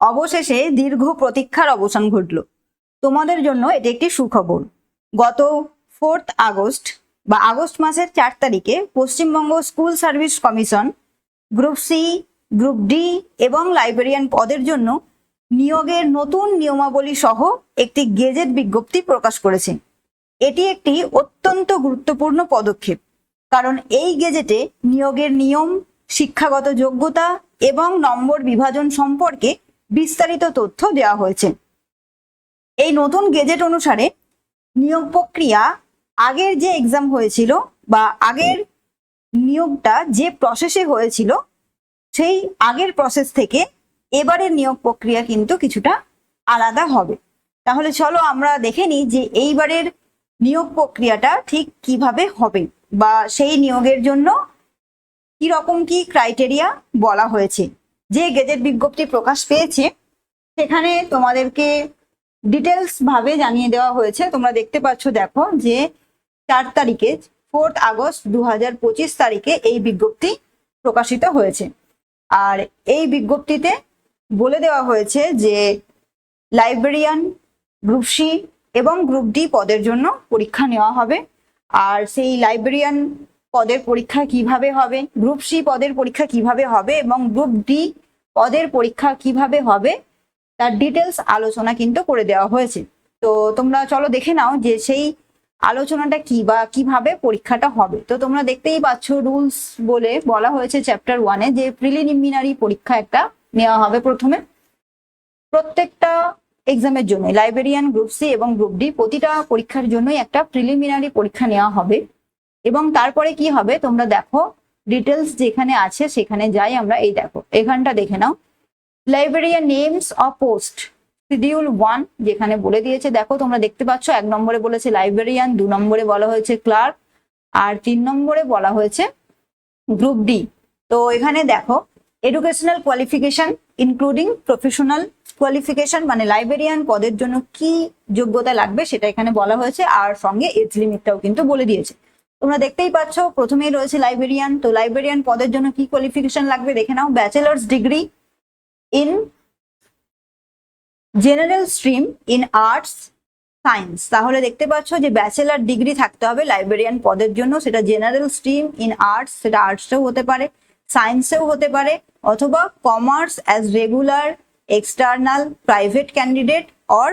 অবশেষে দীর্ঘ প্রতীক্ষার অবসান ঘটল। তোমাদের জন্য এটি একটি সুখবর। গত ফোর্থ আগস্ট বা আগস্ট মাসের চার তারিখে Paschimbanga school service commission group C, group D এবং লাইব্রেরিয়ান পদের জন্য নিয়োগের নতুন নিয়মাবলী সহ একটি গেজেট বিজ্ঞপ্তি প্রকাশ করেছে। এটি একটি অত্যন্ত গুরুত্বপূর্ণ পদক্ষেপ, কারণ এই গেজেটে নিয়োগের নিয়ম, শিক্ষাগত যোগ্যতা এবং নম্বর বিভাজন সম্পর্কে বিস্তারিত তথ্য দেওয়া হয়েছে। এই নতুন গেজেট অনুসারে নিয়োগ প্রক্রিয়া আগের যে এক্সাম হয়েছিল বা আগের নিয়োগটা যে প্রসেসে হয়েছিল, সেই আগের প্রসেস থেকে এবারের নিয়োগ প্রক্রিয়া কিন্তু কিছুটা আলাদা হবে। তাহলে চলো আমরা দেখে নিই যে এইবারের নিয়োগ প্রক্রিয়াটা ঠিক কীভাবে হবে বা সেই নিয়োগের জন্য কি রকম কি ক্রাইটেরিয়া বলা হয়েছে। যে গেজেট বিজ্ঞপ্তি প্রকাশ পেয়েছে, সেখানে তোমাদেরকে ডিটেলস ভাবে জানিয়ে দেওয়া হয়েছে। তোমরা দেখতে পাচ্ছ, দেখো যে চার তারিখে ফোর্থ আগস্ট দু হাজার পঁচিশ তারিখে এই বিজ্ঞপ্তি প্রকাশিত হয়েছে। আর এই বিজ্ঞপ্তিতে বলে দেওয়া হয়েছে যে লাইব্রেরিয়ান গ্রুপ সি এবং গ্রুপ ডি পদের জন্য পরীক্ষা নেওয়া হবে। আর সেই লাইব্রেরিয়ান পদের পরীক্ষা কীভাবে হবে গ্রুপ সি পদের পরীক্ষা কীভাবে হবে এবং গ্রুপ ডি পদের পরীক্ষা কীভাবে হবে, তার ডিটেলস আলোচনা কিন্তু করে দেওয়া হয়েছে। তো তোমরা চলো দেখে নাও যে সেই আলোচনাটা কি বা কীভাবে পরীক্ষাটা হবে। তো তোমরা দেখতেই পাচ্ছ রুলস বলে বলা হয়েছে চ্যাপ্টার ওয়ানে যে প্রিলিমিনারি পরীক্ষা একটা নেওয়া হবে প্রথমে। প্রত্যেকটা এক্সামের জন্য লাইব্রেরিয়ান গ্রুপ সি এবং গ্রুপ ডি প্রতিটা পরীক্ষার জন্যই একটা প্রিলিমিনারি পরীক্ষা নেওয়া হবে। এবং তারপরে কি হবে, তোমরা দেখো ডিটেলস যেখানে আছে, সেখানে যাই আমরা, এই দেখো, এখানটা দেখে নাও। Librarian names of post schedule one যেখানে বলে দিয়েছে, দেখো, তোমরা দেখতে পাচ্ছ, এক নম্বরে বলেছে লাইব্রেরিয়ান দু নম্বরে বলা হয়েছে ক্লার্ক আর তিন নম্বরে বলা হয়েছে গ্রুপ ডি তো এখানে দেখো educational qualification including professional qualification মানে লাইব্রেরিয়ান পদের জন্য কি যোগ্যতা লাগবে, সেটা এখানে বলা হয়েছে, আর সঙ্গে এজ লিমিটটাও কিন্তু বলে দিয়েছে। তোমরা দেখতেই পাচ্ছ, প্রথমেই রয়েছে লাইব্রেরিয়ান তো লাইব্রেরিয়ান পদের জন্য কি কোয়ালিফিকেশন লাগবে দেখে নাও। Bachelor's degree in general stream in arts science তাহলে দেখতে পাচ্ছ যে ব্যাচেলার ডিগ্রি থাকতে হবে লাইব্রেরিয়ান পদের জন্য। সেটা জেনারেল স্ট্রিম ইন আর্টস সেটা আর্টসেও হতে পারে সায়েন্সেও হতে পারে, অথবা commerce as regular external private candidate or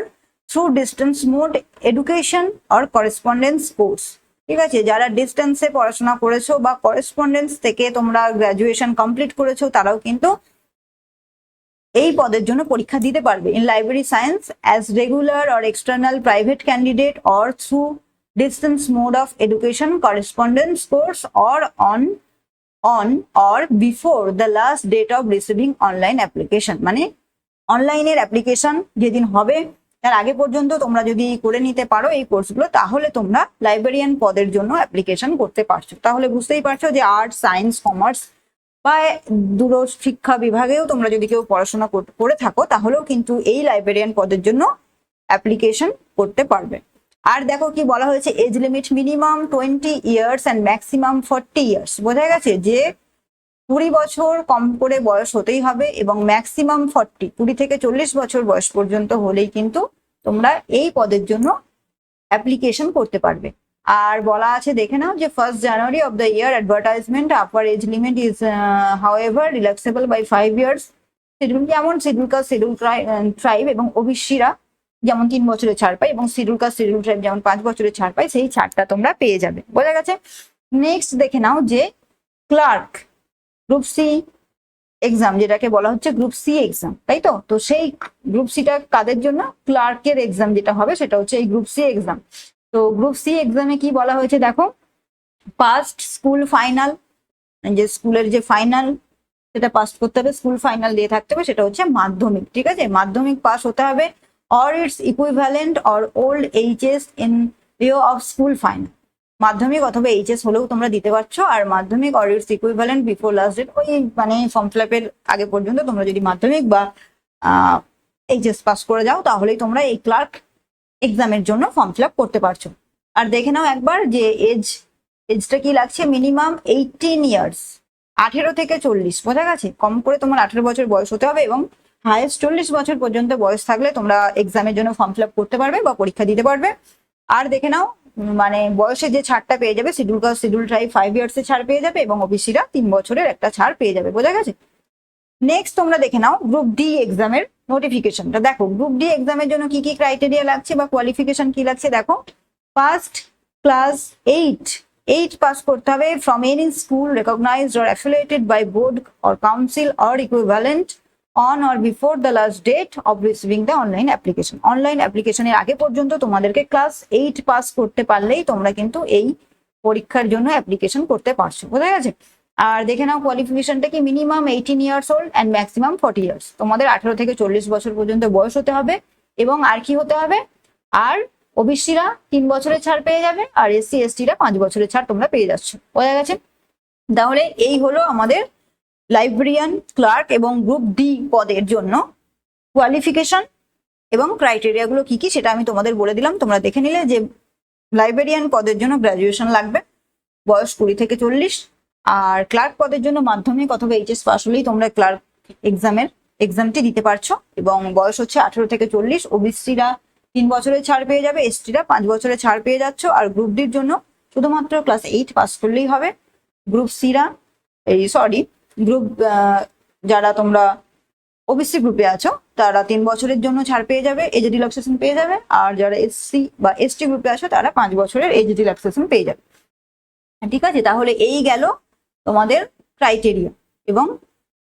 through distance mode education or correspondence course ঠিক আছে? যারা ডিস্টেন্সে পড়াশোনা করেছ বা করেসপন্ডেন্স থেকে তোমরা গ্রাজুয়েশন কমপ্লিট করেছ, তারাও কিন্তু এই পদের জন্য পরীক্ষা দিতে পারবে। In library science as regular or external private candidate or through distance mode of education correspondence course or on on or before the last date of receiving online application মানে অনলাইনের অ্যাপ্লিকেশন যেদিন হবে তার আগে পর্যন্ত তোমরা যদি করে নিতে পারো এই কোর্সগুলো, তাহলে তোমরা লাইব্রেরিয়ান পদের জন্য অ্যাপ্লিকেশন করতে পারছ। তাহলে বুঝতেই পারছ যে আর্টস সায়েন্স কমার্স বা দূর শিক্ষা বিভাগেও তোমরা যদি কেউ পড়াশোনা করে থাকো, তাহলেও কিন্তু এই লাইব্রেরিয়ান পদের জন্য অ্যাপ্লিকেশন করতে পারবে। আর দেখো কি বলা হয়েছে age limit minimum twenty years and maximum forty years বোঝা গেছে যে কুড়ি বছর কম করে বয়স হতেই হবে এবং ম্যাক্সিমাম ফর্টি কুড়ি থেকে চল্লিশ বছর বয়স পর্যন্ত হলেই কিন্তু তোমরা এই পদের জন্য অ্যাপ্লিকেশন করতে পারবে। আর বলা আছে, দেখে নাও যে first January of the year advertisement upper age limit is however relaxable by five years schedule যেমন শিডিউল কাস্ট শিডিউল ট্রাইব এবং ওবিসিরা যেমন তিন বছরের ছাড় পায় এবং শিডিউল কাস্ট শিডিউল ট্রাইব যেমন পাঁচ বছরের ছাড় পায়, সেই ছাড়টা তোমরা পেয়ে যাবে। বোঝা গেছে? নেক্সট দেখে নাও যে ক্লার্ক গ্রুপ সি এক্সাম যেটাকে বলা হচ্ছে গ্রুপ সি এক্সাম তাই তো? তো সেই গ্রুপ সিটা কাদের জন্য? ক্লার্কের এক্সাম যেটা হবে, সেটা হচ্ছে এই গ্রুপ সি এক্সাম তো গ্রুপ সি এক্সামে কি বলা হয়েছে দেখো? পাস্ট স্কুল ফাইনাল যে স্কুলের যে ফাইনাল সেটা পাস করতে হবে স্কুল ফাইনাল দিয়ে থাকতে হবে, সেটা হচ্ছে মাধ্যমিক, ঠিক আছে? মাধ্যমিক পাস হতে হবে or its equivalent or old HS in lieu of school final Madhyamik অথবা এইচএস হলেও তোমরা দিতে পারছ, আর Madhyamik or its equivalent before last date ওই মানে ফর্ম ফিলাপের আগে পর্যন্ত তোমরা যদি মাধ্যমিক বা এইচএস পাস করে যাও, তাহলেই তোমরা এই ক্লার্ক এক্সামের জন্য ফর্ম ফিল আপ করতে পারছ। আর দেখে নাও একবার যে এজ এজটা কি লাগছে? মিনিমাম এইটিন ইয়ার্স আঠেরো থেকে চল্লিশ, বোঝা গেছে? কম করে তোমার আঠেরো বছর বয়স হতে হবে এবং হায়েস্ট চল্লিশ বছর পর্যন্ত বয়স থাকলে তোমরা এক্সামের জন্য ফর্ম ফিল আপ করতে পারবে বা পরীক্ষা দিতে পারবে। আর দেখে নাও মানে বয়সে যে ছাড়টা পেয়ে যাবে schedule caste schedule tribe five years এর ছাড় পেয়ে যাবে এবং ওবিসিরা তিন বছরের একটা ছাড় পেয়ে যাবে, বোঝা গেছে? নেক্সট তোমরা দেখে নাও গ্রুপ ডি এক্সামের নোটিফিকেশনটা দেখো গ্রুপ ডি এক্সামের জন্য কি কি ক্রাইটেরিয়া লাগছে বা কোয়ালিফিকেশন কি লাগছে দেখো। First class eight eight pass করতে হবে from any school recognised or affiliated by board or council or equivalent on or before the last date of receiving the online application online অ্যাপ্লিকেশনের আগে পর্যন্ত তোমাদেরকে ক্লাস এইট পাস করতে পারলেই তোমরা কিন্তু এই পরীক্ষার জন্য অ্যাপ্লিকেশন করতে পারছ। বোঝা গেছে? আর দেখে নাও কোয়ালিফিকেশনটা কি? Minimum eighteen years old and maximum forty years তোমাদের আঠারো থেকে চল্লিশ বছর পর্যন্ত বয়স হতে হবে এবং আর কি হতে হবে? আর ওবিসিরা তিন বছরের ছাড় পেয়ে যাবে, আর এসসি, এসটিরা পাঁচ বছরের ছাড় তোমরা পেয়ে যাচ্ছ। বোঝা গেছে? তাহলে এই হলো আমাদের লাইব্রেরিয়ান ক্লার্ক এবং গ্রুপ ডি পদের জন্য কোয়ালিফিকেশন এবং ক্রাইটেরিয়াগুলো কি কি সেটা আমি তোমাদের বলে দিলাম। তোমরা দেখে নিলে যে লাইব্রেরিয়ান পদের জন্য গ্রাজুয়েশন লাগবে, বয়স কুড়ি থেকে চল্লিশ। আর ক্লার্ক পদের জন্য মাধ্যমিক অথবা এইচএস পাস হলেই তোমরা ক্লার্ক এক্সামের, এক্সামটি দিতে পারছ। এবং বয়স হচ্ছে আঠেরো থেকে চল্লিশ। ওবিসিরা তিন বছরের ছাড় পেয়ে যাবে, এসটিরা পাঁচ বছরের ছাড় পেয়ে যাচ্ছ। আর গ্রুপ ডির জন্য শুধুমাত্র ক্লাস এইট পাস করলেই হবে। গ্রুপ সিরা, এই, সরি গ্রুপ যারা তোমরা ওবিসি গ্রুপে আছো, তারা তিন বছরের জন্য ছাড় পেয়ে যাবে এজ রিল্যাক্সেশন পেয়ে যাবে, আর যারা এসসি বা এসটি গ্রুপে আছো, তারা পাঁচ বছরের এজ রিল্যাক্সেশন পেয়ে যাবে। ঠিক আছে? তাহলে এই গেল তোমাদের ক্রাইটেরিয়া এবং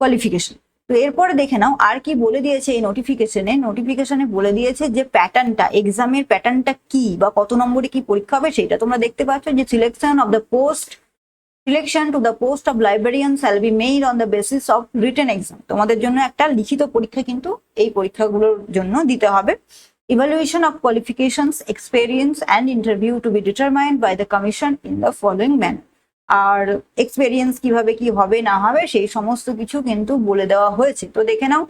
কোয়ালিফিকেশন তো এরপরে দেখে নাও, আর কি বলে দিয়েছে এই নোটিফিকেশনে নোটিফিকেশনে বলে দিয়েছে যে প্যাটার্নটা এক্সামের প্যাটার্নটা কি বা কত নম্বরে কি পরীক্ষা হবে, সেটা তোমরা দেখতে পাচ্ছ যে selection of the post selection to the post of librarian shall be made on the basis of written exam তোমাদের জন্য একটা লিখিত পরীক্ষা কিন্তু এই পরীক্ষাগুলোর জন্য দিতে হবে। Evaluation of qualifications, experience and interview to be determined by the commission in the following manner R experience কীভাবে কি হবে না হবে সেই সমস্ত কিছু কিন্তু বলে দেওয়া হয়েছে। তো দেখে নাও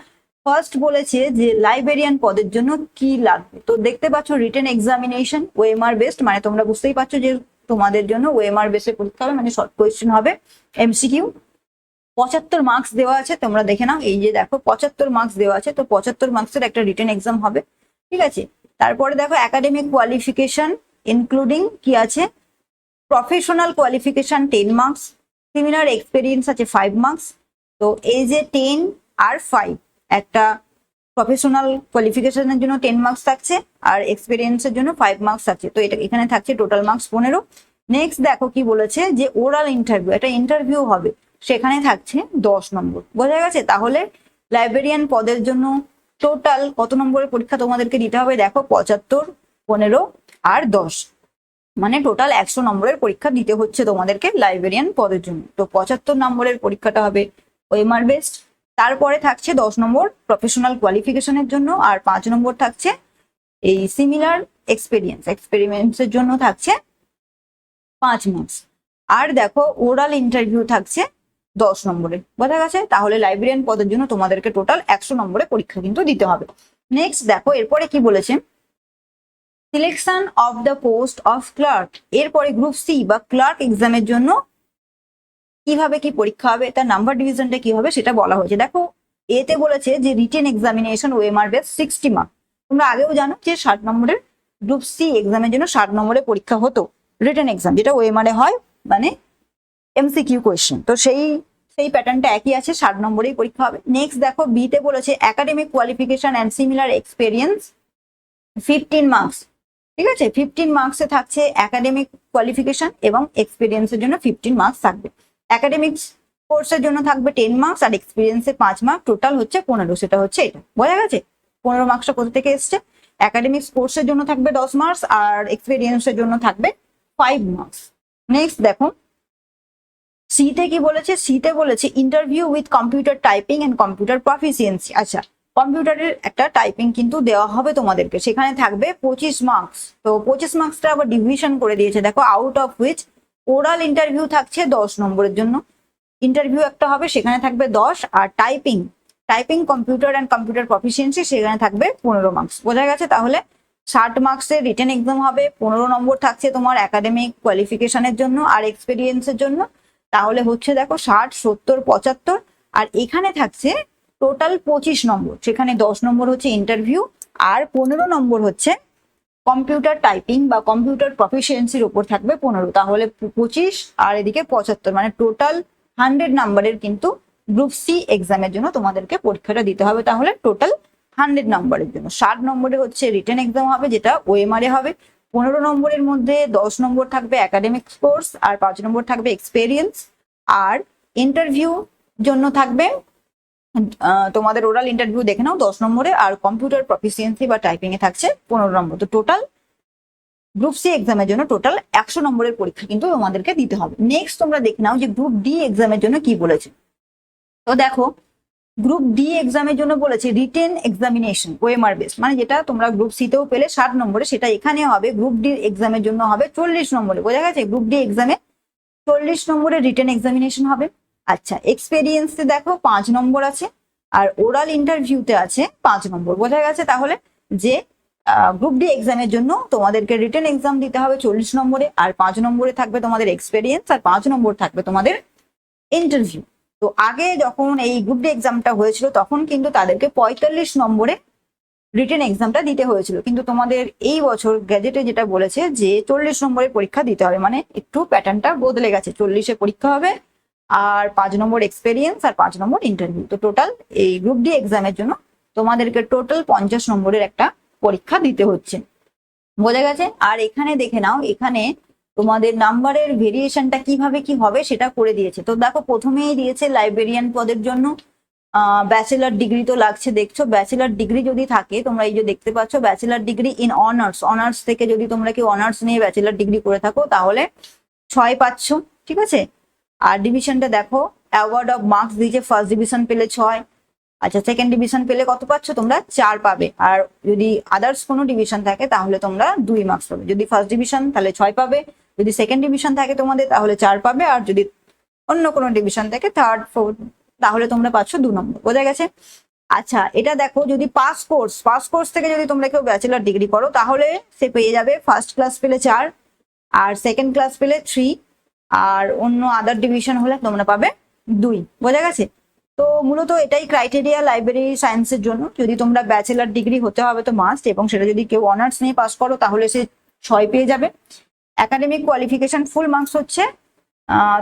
ফার্স্ট বলেছে যে লাইব্রেরিয়ান পদের জন্য কি লাগবে? তো দেখতে পাচ্ছ রিটেন এক্সামিনেশন ওএমআর বেসড মানে তোমরা বুঝতেই পারছ যে তোমাদের জন্য ওএমআর বেসে পরীক্ষা হবে মানে শর্ট কোয়েশ্চেন হবে এমসিকিউ পঁচাত্তর মার্কস দেওয়া আছে, তোমরা দেখে নাও, এই যে দেখো, পঁচাত্তর মার্কস দেওয়া আছে, তো পঁচাত্তর মার্কসের একটা রিটেন এক্সাম হবে, ঠিক আছে? তারপরে দেখো একাডেমিক কোয়ালিফিকেশন ইনক্লুডিং কি আছে? Professional qualification ten marks similar experience আছে ফাইভ মার্কস তো এই যে টেন আর ফাইভ একটা প্রফেশনাল কোয়ালিফিকেশনের জন্য টেন মার্কস থাকছে আর এক্সপিরিয়েন্সের জন্য ফাইভ মার্কস থাকছে। তো এটা এখানে থাকছে টোটাল মার্কস পনেরো। নেক্সট দেখো কি বলেছে যে ওরাল ইন্টারভিউ একটা ইন্টারভিউ হবে। সেখানে থাকছে দশ নম্বর। বোঝা গেছে? তাহলে লাইব্রেরিয়ান পদের জন্য টোটাল কত নম্বরের পরীক্ষা তোমাদেরকে দিতে হবে? দেখো পঁচাত্তর, পনেরো আর দশ। মানে টোটাল একশো নম্বরের পরীক্ষা দিতে হচ্ছে তোমাদেরকে লাইব্রেরিয়ান পদের জন্য। তো পঁচাত্তর নম্বরের পরীক্ষাটা হবে। ওএমআর বেস্ট তারপরে থাকছে দশ নম্বর প্রফেশনাল কোয়ালিফিকেশনের জন্য আর পাঁচ নম্বর থাকছে এই সিমিলার এক্সপেরিয়েন্স এক্সপেরিমেন্টসের জন্য থাকছে পাঁচ মার্কস আর দেখো ওরাল ইন্টারভিউ থাকছে দশ নম্বরে। বোঝা গেছে? তাহলে লাইব্রেরিয়ান পদের জন্য তোমাদেরকে টোটাল একশো নম্বরে পরীক্ষা কিন্তু দিতে হবে। নেক্সট দেখো, এরপরে কি বলেছে? Selection of the post of clerk এরপরে গ্রুপ সি বা ক্লার্ক এক্সামের জন্য কীভাবে কি পরীক্ষা হবে, তার নাম্বার ডিভিশনটা কি হবে সেটা বলা হয়েছে। দেখো, এতে বলেছে যে written examination OMR base sixty mark তোমরা আগেও জানো যে ষাট নম্বরের গ্রুপ সি এক্সামের জন্য ষাট নম্বরের পরীক্ষা হতো রিটেন এক্সাম যেটা ওএমআর এ হয় মানে এমসিকিউ কোয়েশ্চেন তো সেই সেই প্যাটার্নটা একই আছে, ষাট নম্বরেই পরীক্ষা হবে। নেক্সট দেখো বিতে বলেছে academic qualification and similar experience fifteen marks ঠিক আছে? ফিফটিন মার্কসে থাকছে একাডেমিক কোয়ালিফিকেশন এবং এক্সপিরিয়েন্সের জন্য ফিফটিন মার্কস থাকবে। একাডেমিক্স কোর্সের জন্য থাকবে টেন মার্কস আর এক্সপিরিয়েন্সের পাঁচ মার্ক টোটাল হচ্ছে পনেরো, সেটা হচ্ছে এটা। বোঝা গেছে? পনেরো মার্কসটা কোথা থেকে এসছে? একাডেমিক্স কোর্সের জন্য থাকবে দশ মার্কস আর এক্সপিরিয়েন্সের জন্য থাকবে ফাইভ মার্কস নেক্সট দেখো সিতে কি বলেছে? সিতে বলেছে interview with computer typing and computer proficiency আচ্ছা কম্পিউটারের একটা টাইপিং কিন্তু দেওয়া হবে তোমাদেরকে। সেখানে থাকবে পঁচিশ মার্কস তো পঁচিশ মার্কসটা আবার ডিভিশন করে দিয়েছে। দেখো out of which oral interview থাকছে দশ নম্বরের জন্য। ইন্টারভিউ একটা হবে, সেখানে থাকবে দশ, আর typing typing computer and computer proficiency সেখানে থাকবে পনেরো মার্কস বোঝা গেছে তাহলে? ষাট মার্কসের রিটেন এক্সাম হবে, পনেরো নম্বর থাকছে তোমার একাডেমিক কোয়ালিফিকেশনের জন্য আর এক্সপিরিয়েন্সের জন্য। তাহলে হচ্ছে দেখো ষাট, সত্তর, পঁচাত্তর, আর এখানে থাকছে টোটাল পঁচিশ নম্বর, সেখানে দশ নম্বর হচ্ছে ইন্টারভিউ আর পনেরো নম্বর হচ্ছে কম্পিউটার টাইপিং বা কম্পিউটার প্রফিসিয়েন্সির উপর থাকবে পনেরো, তাহলে পঁচিশ আর এদিকে পঁচাত্তর মানে টোটাল হান্ড্রেড নাম্বারের কিন্তু গ্রুপ সি এক্সামের জন্য তোমাদেরকে পরীক্ষাটা দিতে হবে, তাহলে টোটাল হান্ড্রেড নম্বরের জন্য। ষাট নম্বরে হচ্ছে রিটার্ন এক্সাম হবে, যেটা ওএমআরে হবে। পনেরো নম্বরের মধ্যে দশ নম্বর থাকবে একাডেমিক কোর্স আর পাঁচ নম্বর থাকবে এক্সপেরিয়েন্স আর ইন্টারভিউ জন্য থাকবে তোমাদের ওরাল ইন্টারভিউ দেখে নাও, দশ নম্বরে, আর কম্পিউটার প্রফিসিয়েন্সি বা টাইপিং এ থাকছে পনেরো নম্বর। তো টোটাল গ্রুপ সি এক্সামের জন্য টোটাল একশো নম্বরের পরীক্ষা কিন্তু তোমাদেরকে দিতে হবে। নেক্সট তোমরা দেখে নাও যে গ্রুপ ডি এক্সামের জন্য কি বলেছে। তো দেখো গ্রুপ ডি এক্সামের জন্য বলেছে রিটেন এক্সামিনেশন ওএমআর বেস মানে যেটা তোমরা গ্রুপ সিতেও পেলে ষাট নম্বরে, সেটা এখানে হবে। গ্রুপ ডি এক্সামের জন্য হবে চল্লিশ নম্বরে। বোঝা গেছে? গ্রুপ ডি এক্সামে চল্লিশ নম্বরে রিটেন এক্সামিনেশন হবে। আচ্ছা এক্সপেরিয়েন্সে দেখো পাঁচ নম্বর আছে, আর ওরাল ইন্টারভিউতে আছে পাঁচ নম্বর। বোঝা গেছে তাহলে যে গ্রুপ ডি এক্সামের জন্য তোমাদেরকে রিটেন এক্সাম দিতে হবে চল্লিশ নম্বরে, আর পাঁচ নম্বরে থাকবে তোমাদের এক্সপেরিয়েন্স আর পাঁচ নম্বর থাকবে তোমাদের ইন্টারভিউ তো আগে যখন এই গ্রুপ ডি এক্সামটা হয়েছিল, তখন কিন্তু তাদেরকে পঁয়তাল্লিশ নম্বরে রিটেন এক্সামটা দিতে হয়েছিল। কিন্তু তোমাদের এই বছর গ্যাজেটে যেটা বলেছে যে, চল্লিশ নম্বরের পরীক্ষা দিতে হবে। মানে একটু প্যাটার্নটা বদলে গেছে। চল্লিশে পরীক্ষা হবে আর পাঁচ নম্বর এক্সপেরিয়েন্স আর পাঁচ নম্বর ইন্টারভিউ তো টোটাল এই গ্রুপ ডি এক্সামের জন্য তোমাদেরকে টোটাল পঞ্চাশ নম্বরের একটা পরীক্ষা দিতে হচ্ছে। বোঝা গেছে? আর এখানে দেখে নাও, এখানে তোমাদের নাম্বারের ভেরিয়েশনটা কীভাবে কি হবে সেটা করে দিয়েছে। তো দেখো, প্রথমেই দিয়েছে লাইব্রেরিয়ান পদের জন্য। ব্যাচেলার ডিগ্রি তো লাগছে, দেখছ? ব্যাচেলার ডিগ্রি যদি থাকে, তোমরা এই যে দেখতে পাচ্ছ bachelor degree in honours honours থেকে যদি তোমরা কেউ অনার্স নিয়ে ব্যাচেলার ডিগ্রি করে থাকো, তাহলে ছয় পাচ্ছ ঠিক আছে? আর ডিভিশনটা দেখো অ্যাওয়ার্ড অফ মার্কস দিয়েছে ফার্স্ট ডিভিশন পেলে ছয় আচ্ছা সেকেন্ড ডিভিশন পেলে কত পাচ্ছ তোমরা? চার পাবে। আর যদি আদার্স কোনো ডিভিশন থাকে, তাহলে তোমরা দুই মার্কস পাবে। যদি ফার্স্ট ডিভিশন তাহলে ছয় পাবে। যদি সেকেন্ড ডিভিশন থাকে তোমাদের, তাহলে চার পাবে। আর যদি অন্য কোনো ডিভিশন থাকে থার্ড ফোর্থ তাহলে তোমরা পাচ্ছ দু নম্বর। বোঝা গেছে? আচ্ছা এটা দেখো, যদি পাস কোর্স পাস কোর্স থেকে যদি তোমরা কেউ ব্যাচেলার ডিগ্রি করো, তাহলে সে পেয়ে যাবে। ফার্স্ট ক্লাস পেলে চার, আর সেকেন্ড ক্লাস পেলে থ্রি আর অন্য আদার ডিভিশন হলে তোমরা পাবে দুই, বোঝা গেছে? তো মূলত এটাই ক্রাইটেরিয়া লাইব্রেরি সায়েন্সের জন্য। যদি তোমরা ব্যাচেলার ডিগ্রি হতে হবে তো মাস্ট এবং সেটা যদি কেউ অনার্স নিয়ে পাস করো তাহলে সে ছয় পেয়ে যাবে। একাডেমিক কোয়ালিফিকেশন ফুল মার্কস হচ্ছে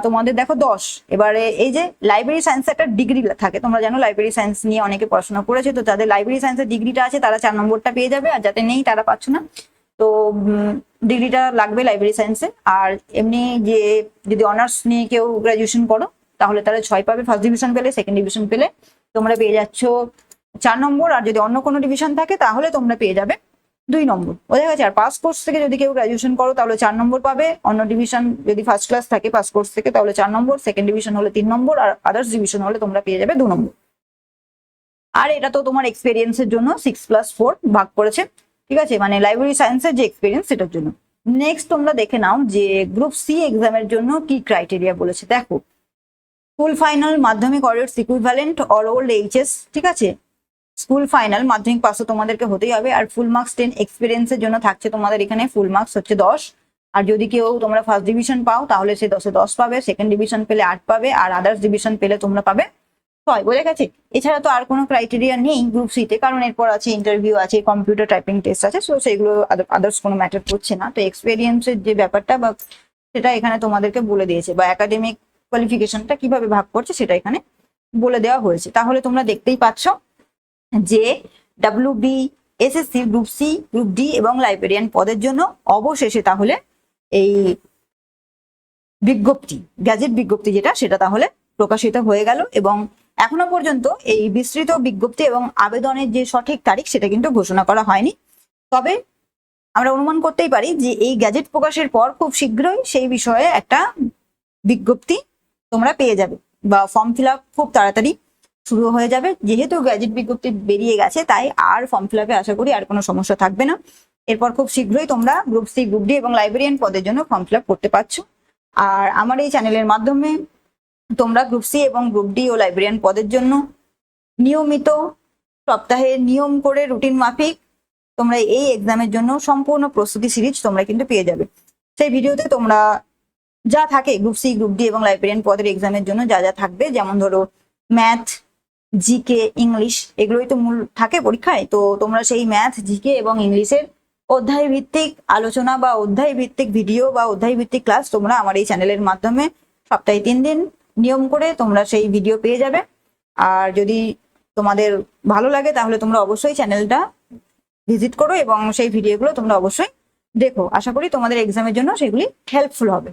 তোমাদের দেখো দশ। এবারে এই যে লাইব্রেরি সায়েন্স একটা ডিগ্রি থাকে, তোমরা জানো লাইব্রেরি সায়েন্স নিয়ে অনেকে পড়াশোনা করেছে, তো যাদের লাইব্রেরি সায়েন্সের ডিগ্রিটা আছে তারা চার নম্বরটা পেয়ে যাবে আর যাতে নেই তারা পাচ্ছ না। তো ডিগ্রিটা লাগবে লাইব্রেরি সায়েন্সে আর এমনি যে যদি অনার্স নিয়ে কেউ গ্রাজুয়েশন করো, তাহলে তারা ছয় পাবে। ফার্স্ট ডিভিশন পেলে সেকেন্ড ডিভিশন পেলে। তোমরা পেয়ে যাচ্ছ চার নম্বর। আর যদি অন্য কোনো ডিভিশন থাকে, তাহলে তোমরা পেয়ে যাবে দুই নম্বর। বোঝা গেছে আর পাস কোর্স থেকে যদি কেউ গ্রাজুয়েশন করো, তাহলে চার নম্বর পাবে। অন্য ডিভিশন যদি ফার্স্ট ক্লাস থাকে পাস কোর্স থেকে, তাহলে চার নম্বর। সেকেন্ড ডিভিশন হলে তিন নম্বর। আর আদার্স ডিভিশন হলে তোমরা পেয়ে যাবে দু নম্বর। আর এটা তো তোমার এক্সপেরিয়েন্সের জন্য। সিক্স প্লাস ফোর ভাগ করেছে। ঠিক আছে? মানে লাইব্রেরি সায়েন্সের যে এক্সপিরিয়েন্স সেটার জন্য। নেক্সট তোমরা দেখে নাও যে গ্রুপ সি এক্সামের জন্য কি ক্রাইটেরিয়া বলেছে। দেখো school final Madhyamik or its equivalent or old HS ঠিক আছে? স্কুল ফাইনাল মাধ্যমিক পাসও তোমাদেরকে হতেই হবে। আর ফুল মার্কস টেন এক্সপিরিয়েন্সের জন্য থাকছে তোমাদের এখানে ফুল মার্কস হচ্ছে দশ। আর যদি কেউ তোমরা ফার্স্ট ডিভিশন পাও, তাহলে সে দশে দশ পাবে সেকেন্ড ডিভিশন পেলে আট পাবে, আর আদার্স ডিভিশন পেলে তোমরা পাবে ছয় বলে গেছে। এছাড়া তো আর কোনো ক্রাইটেরিয়া নেই গ্রুপ সিতে কারণ এরপর আছে ইন্টারভিউ আছে কম্পিউটার টাইপিং টেস্ট আছে সো সেগুলো আদার্স কোনো ম্যাটার করছে না। তো এক্সপিরিয়েন্সের যে ব্যাপারটা বা সেটা এখানে তোমাদেরকে বলে দিয়েছে, বা একাডেমিক কোয়ালিফিকেশনটা কীভাবে ভাগ করছে সেটা এখানে বলে দেওয়া হয়েছে। তাহলে তোমরা দেখতেই পাচ্ছ যে W B SSC group C group D এবং লাইব্রেরিয়ান পদের জন্য অবশেষে তাহলে এই বিজ্ঞপ্তি গ্যাজেট বিজ্ঞপ্তি যেটা, সেটা তাহলে প্রকাশিত হয়ে গেল এবং এখনও পর্যন্ত এই বিস্তৃত বিজ্ঞপ্তি এবং আবেদনের যে সঠিক তারিখ সেটা কিন্তু ঘোষণা করা হয়নি। তবে আমরা অনুমান করতেই পারি যে এই গ্যাজেট প্রকাশের পর খুব শীঘ্রই সেই বিষয়ে একটা বিজ্ঞপ্তি তোমরা পেয়ে যাবে বা ফর্ম ফিল খুব তাড়াতাড়ি শুরু হয়ে যাবে। যেহেতু গ্যাজেট বিজ্ঞপ্তি বেরিয়ে গেছে, তাই আর ফর্ম ফিল আশা করি আর কোনো সমস্যা থাকবে না। এরপর খুব শীঘ্রই তোমরা গ্রুপ সি, গ্রুপ ডি এবং লাইব্রেরিয়ান পদের জন্য ফর্ম ফিল করতে পারছ। আর আমার এই চ্যানেলের মাধ্যমে তোমরা গ্রুপ সি এবং গ্রুপ ডি ও লাইব্রেরিয়ান পদের জন্য নিয়মিত সপ্তাহে নিয়ম করে রুটিন মাফিক তোমরা এই এক্সামের জন্য সম্পূর্ণ প্রস্তুতি সিরিজ তোমরা কিন্তু পেয়ে যাবে। সেই ভিডিওতে তোমরা যা থাকে গ্রুপ সি গ্রুপ ডি এবং লাইব্রেরিয়ান পদের এক্সামের জন্য যা যা থাকবে, যেমন ধরো ম্যাথ জিকে ইংলিশ এগুলোই তো মূল থাকে পরীক্ষায়। তো তোমরা সেই ম্যাথ জিকে এবং ইংলিশের অধ্যায় ভিত্তিক আলোচনা বা অধ্যায় ভিত্তিক ভিডিও বা অধ্যায় ভিত্তিক ক্লাস তোমরা আমার এই চ্যানেলের মাধ্যমে সপ্তাহে তিন দিন নিয়ম করে তোমরা সেই ভিডিও পেয়ে যাবে। আর যদি তোমাদের ভালো লাগে, তাহলে তোমরা অবশ্যই চ্যানেলটা ভিজিট করো এবং সেই ভিডিওগুলো তোমরা অবশ্যই দেখো। আশা করি তোমাদের এক্সামের জন্য সেগুলি হেল্পফুল হবে।